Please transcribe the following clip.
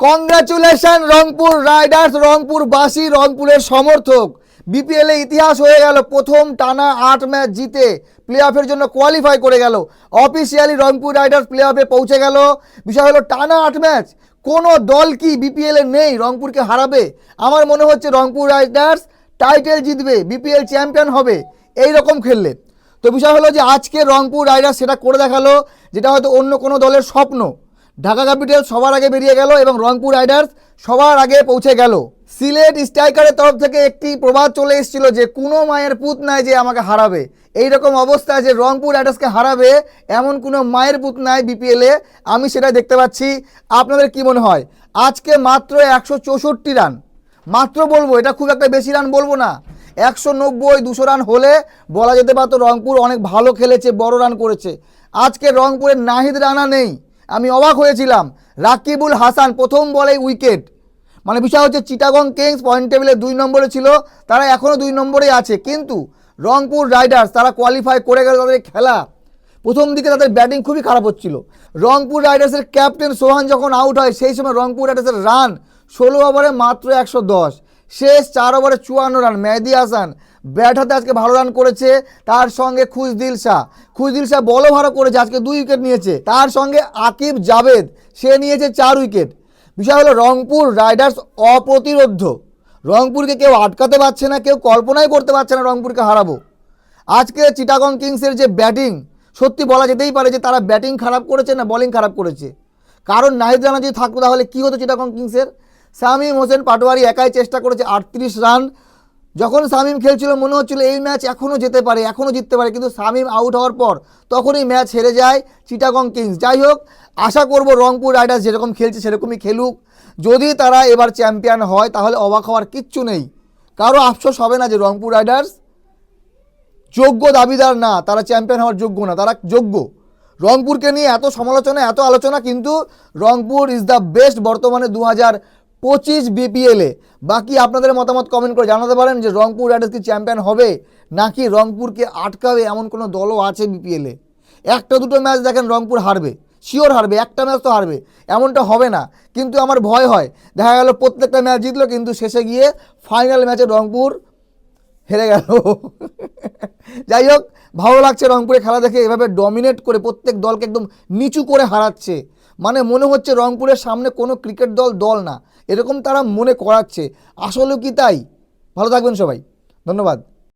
Congratulation Rangpur Riders Rangpur বাসী রংপুরের সমর্থক। বিপিএল ইতিহাস হয়ে গেল, প্রথম টানা আট ম্যাচ জিতে। প্লে অফের জন্য কোয়ালিফাই করে গেল। অফিসিয়ালি রংপুর রাইডার্স প্লে অফে পৌঁছে গেল। বিষয় হলো, টানা আট ম্যাচ, কোনো দল কি বিপিএল নেই রংপুরকে হারাবে? আমার মনে হচ্ছে রংপুর রাইডার্স টাইটেল জিতবে বিপিএল চ্যাম্পিয়ন হবে এই রকম খেললে। তো বিষয় হলো যে, আজকে রংপুর রাইডার্স সেটা করে দেখাল, যেটা হয়তো অন্য কোনো দলের স্বপ্ন। ঢাকা ক্যাপিটাল সবার আগে বেরিয়ে গেল এবং রংপুর রাইডার্স সবার আগে পৌঁছে গেল। সিলেট স্ট্রাইকারের তরফ থেকে একটি প্রবাদ চলে এসেছিল যে কোনো মায়ের পুত নাই যে আমাকে হারাবে। এই রকম অবস্থা যে রংপুর রাইডার্সকে হারাবে, এমন কোনো মায়ের পুত নাই বিপিএলে আমি সেটা দেখতে পাচ্ছি। আপনাদের কি মনে হয়? আজকে মাত্র একশো চৌষট্টি রান। মাত্র বলব, এটা খুব একটা বেশি রান বলব না। একশো নব্বই, দুশো রান হলে বলা যেতে পারতো রংপুর অনেক ভালো খেলেছে, বড় রান করেছে। আজকে রংপুরের নাহিদ রানা নেই। আমি অবাক হয়েছিলাম। রাকিবুল হাসান প্রথম বলেই উইকেট। মানে বিষয় হচ্ছে চিটাগং কিংস পয়েন্ট টেবিলে দুই নম্বরে ছিল, তারা এখনও দুই নম্বরেই আছে। কিন্তু রংপুর রাইডার্স, তারা কোয়ালিফাই করে গেল তাদের খেলা। প্রথম দিকে তাদের ব্যাটিং খুবই খারাপ হচ্ছিল। রংপুর রাইডার্সের ক্যাপ্টেন সোহান যখন আউট হয়, সেই সময় রংপুর রাইডার্সের রান ষোলো ওভারে মাত্র একশো দশ। শেষ চার ওভারে চুয়ান্ন রান। মেহেদি হাসান ব্যাট হাতে আজকে ভালো রান করেছে, তার সঙ্গে খুশদিল শাহ। খুশদিল শাহ বলও ভালো করেছে, আজকে দুই উইকেট নিয়েছে। তার সঙ্গে আকিব জাভেদ, সে নিয়েছে চার উইকেট। বিষয় হলো রংপুর রাইডার্স অপ্রতিরোধ্য। রংপুরকে কেউ আটকাতে পারছে না, কেউ কল্পনাই করতে পারছে না রংপুরকে হারাবো। আজকে চিটাগং কিংসের যে ব্যাটিং, সত্যি বলা যেতেই পারে যে তারা ব্যাটিং খারাপ করেছে না বোলিং খারাপ করেছে। কারণ নাহিদ রানা যদি থাকতো তাহলে কী হতো চিটাগং কিংসের? শামীম হোসেন পাটোয়ারি একাই চেষ্টা করেছে আটত্রিশ রান। যখন শামীম খেলছিল, মনে হচ্ছিল এই ম্যাচ এখনও যেতে পারে এখনও জিততে পারে, কিন্তু শামীম আউট হওয়ার পর তখনই ম্যাচ হেরে যায় চিটাগং কিংস। যাই হোক, আশা করব রংপুর রাইডার্স যেরকম খেলছে সেরকমই খেলুক। যদি তারা এবার চ্যাম্পিয়ন হয়, তাহলে অবাক হওয়ার কিচ্ছু নেই। কারও আফসোস হবে না যে রংপুর রাইডার্স যোগ্য দাবিদার না, তারা চ্যাম্পিয়ন হওয়ার যোগ্য না, তারা যোগ্য। রংপুরকে নিয়ে এত সমালোচনা, এত আলোচনা, কিন্তু রংপুর ইজ দ্য বেস্ট বর্তমানে দু হাজার পঁচিশ বিপিএলে বাকি আপনাদের মতামত কমেন্ট করে জানাতে পারেন যে রংপুর রাইডার্স কি চ্যাম্পিয়ন হবে, নাকি রংপুরকে আটকাবে এমন কোনো দলও আছে বিপিএলে একটা দুটো ম্যাচ দেখেন রংপুর হারবে। শিওর হারবে, একটা ম্যাচ তো হারবে। এমনটা হবে না। কিন্তু আমার ভয় হয়। দেখা গেল প্রত্যেকটা ম্যাচ জিতলো, কিন্তু শেষে গিয়ে ফাইনাল ম্যাচে রংপুর হেরে গেল। যাই হোক ভালো লাগছে রংপুরে খেলা দেখে, এভাবে ডমিনেট করে প্রত্যেক দলকে একদম নিচু করে হারাচ্ছে। মানে মনে হচ্ছে রংপুরের সামনে কোনো ক্রিকেট দল দল না। এরকম তারা মনে করাচ্ছে। আসলে কি তাই? ভালো থাকবেন সবাই। ধন্যবাদ।